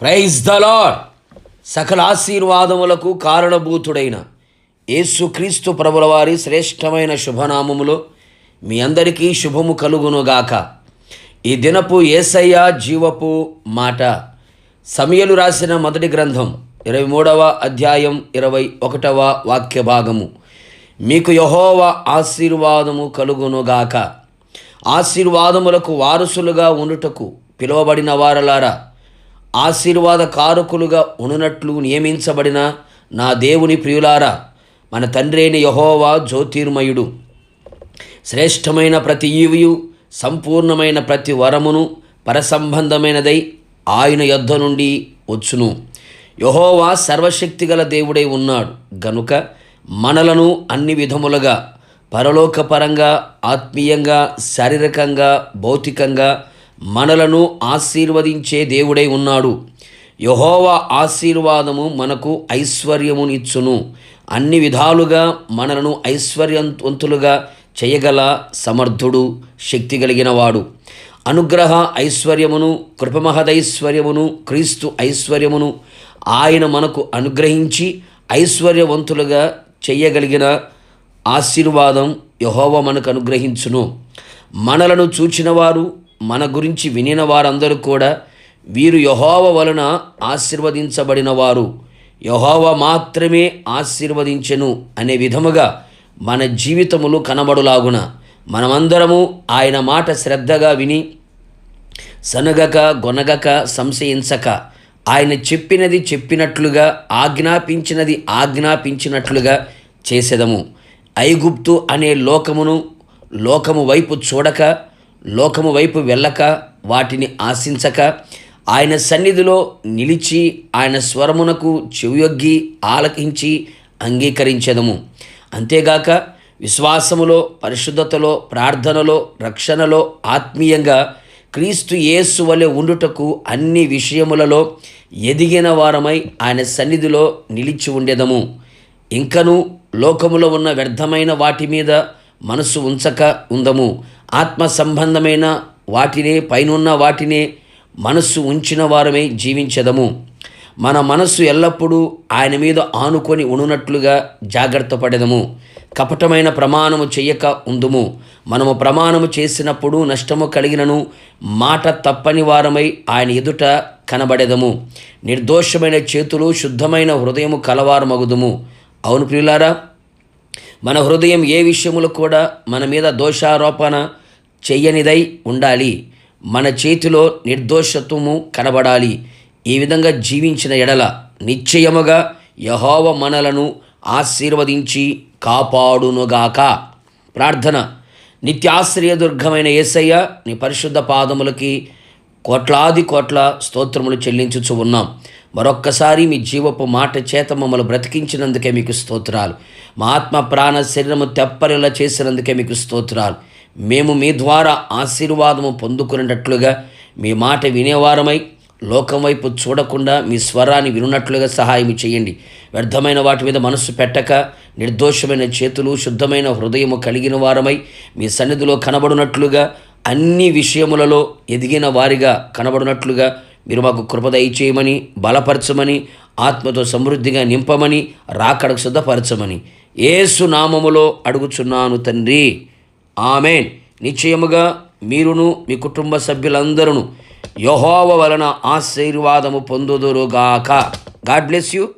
Praise the సకల ఆశీర్వాదములకు కారణభూతుడైన యేసుక్రీస్తు ప్రభుల వారి శ్రేష్టమైన శుభనామములో మీ అందరికీ శుభము కలుగునుగాక. ఈ దినపు ఏసయ్య జీవపు మాట. సమయలు రాసిన మొదటి గ్రంథం ఇరవై మూడవ అధ్యాయం ఇరవై ఒకటవ వాక్య భాగము. మీకు యహోవ ఆశీర్వాదము కలుగునుగాక. ఆశీర్వాదములకు వారసులుగా ఉండుటకు పిలువబడిన వారలారా ఆశీర్వాద కారకులుగా ఉనునట్లు నియమించబడిన నా దేవుని ప్రియులారా మన తండ్రి అయిన యహోవా జ్యోతిర్మయుడు. శ్రేష్టమైన ప్రతి ఈవియు సంపూర్ణమైన ప్రతి వరమును పరసంబంధమైనదై ఆయన యొద్ధ నుండి వచ్చును. యహోవా సర్వశక్తిగల దేవుడై ఉన్నాడు. గనుక మనలను అన్ని విధములుగా పరలోకపరంగా ఆత్మీయంగా శారీరకంగా భౌతికంగా మనలను ఆశీర్వదించే దేవుడై ఉన్నాడు. యహోవా ఆశీర్వాదము మనకు ఐశ్వర్యమునిచ్చును. అన్ని విధాలుగా మనలను ఐశ్వర్యవంతులుగా చేయగల సమర్థుడు శక్తి కలిగిన వాడు అనుగ్రహ ఐశ్వర్యమును కృపమహదైశ్వర్యమును క్రీస్తు ఐశ్వర్యమును ఆయన మనకు అనుగ్రహించి ఐశ్వర్యవంతులుగా చేయగలిగిన ఆశీర్వాదం యహోవ మనకు అనుగ్రహించును. మనలను చూచినవారు మన గురించి వినిన వారందరూ కూడా వీరు యహోవ వలన ఆశీర్వదించబడిన వారు యహోవ మాత్రమే ఆశీర్వదించెను అనే విధముగా మన జీవితములు కనబడులాగున. మనమందరము ఆయన మాట శ్రద్ధగా విని సనగక గొనగక సంశయించక ఆయన చెప్పినది చెప్పినట్లుగా ఆజ్ఞాపించినది ఆజ్ఞాపించినట్లుగా చేసేదము. ఐగుప్తు అనే లోకమును లోకము వైపు చూడక లోకము వైపు వెళ్ళక వాటిని ఆశించక ఆయన సన్నిధిలో నిలిచి ఆయన స్వరమునకు చెవియొగ్గి ఆలకించి అంగీకరించెదము. అంతేగాక విశ్వాసములో పరిశుద్ధతలో ప్రార్థనలో రక్షణలో ఆత్మీయంగా క్రీస్తు యేసు వలె ఉండుటకు అన్ని విషయములలో ఎదిగిన వారమై ఆయన సన్నిధిలో నిలిచి ఉండేదము. ఇంకను లోకములో ఉన్న వ్యర్థమైన వాటి మీద మనస్సు ఉంచక ఉందము. ఆత్మ సంబంధమైన వాటినే పైనున్న వాటినే మనస్సు ఉంచిన వారమై జీవించదము. మన మనస్సు ఎల్లప్పుడూ ఆయన మీద ఆనుకొని ఉండునట్లుగా జాగ్రత్త పడదము. కపటమైన ప్రమాణము చెయ్యక ఉందుము. మనము ప్రమాణము చేసినప్పుడు నష్టము కలిగినను మాట తప్పని వారమై ఆయన ఎదుట కనబడెదము. నిర్దోషమైన చేతులు శుద్ధమైన హృదయము కలవారమగుదుము. అవును ప్రియులారా మన హృదయం ఏ విషయములు కూడా మన మీద దోషారోపణ చెయ్యనిదై ఉండాలి. మన చేతిలో నిర్దోషత్వము కనబడాలి. ఈ విధంగా జీవించిన ఎడల నిశ్చయముగా యహోవ మనలను ఆశీర్వదించి కాపాడునుగాక. ప్రార్థన. నిత్యాశ్రయదుర్గమైన యేసయ్య నీ పరిశుద్ధ పాదములకి కోట్లాది కోట్ల స్తోత్రములు చెల్లించుచు ఉన్నాం. మరొక్కసారి మీ జీవపు మాట చేత మమ్మల్ని బ్రతికించినందుకే మీకు స్తోత్రాలు. మా ఆత్మ ప్రాణ శరీరము తెప్పరిలా చేసినందుకే మీకు స్తోత్రాలు. మేము మీ ద్వారా ఆశీర్వాదము పొందుకునేటట్లుగా మీ మాట వినేవారమై లోకం వైపు చూడకుండా మీ స్వరాన్ని వినున్నట్లుగా సహాయం చేయండి. వ్యర్థమైన వాటి మీద మనస్సు పెట్టక నిర్దోషమైన చేతులు శుద్ధమైన హృదయము కలిగిన వారమై మీ సన్నిధిలో కనబడినట్లుగా అన్ని విషయములలో ఎదిగిన వారిగా కనబడినట్లుగా మీరు మాకు కృపదయ చేయమని బలపరచమని ఆత్మతో సమృద్ధిగా నింపమని రాకడకు సిద్ధపరచమని ఏసు నామములో అడుగుచున్నాను తండ్రి. ఆమెన్. నిశ్చయముగా మీరును మీ కుటుంబ సభ్యులందరూ యహోవ వలన ఆశీర్వాదము పొందుదురుగాక. God bless you.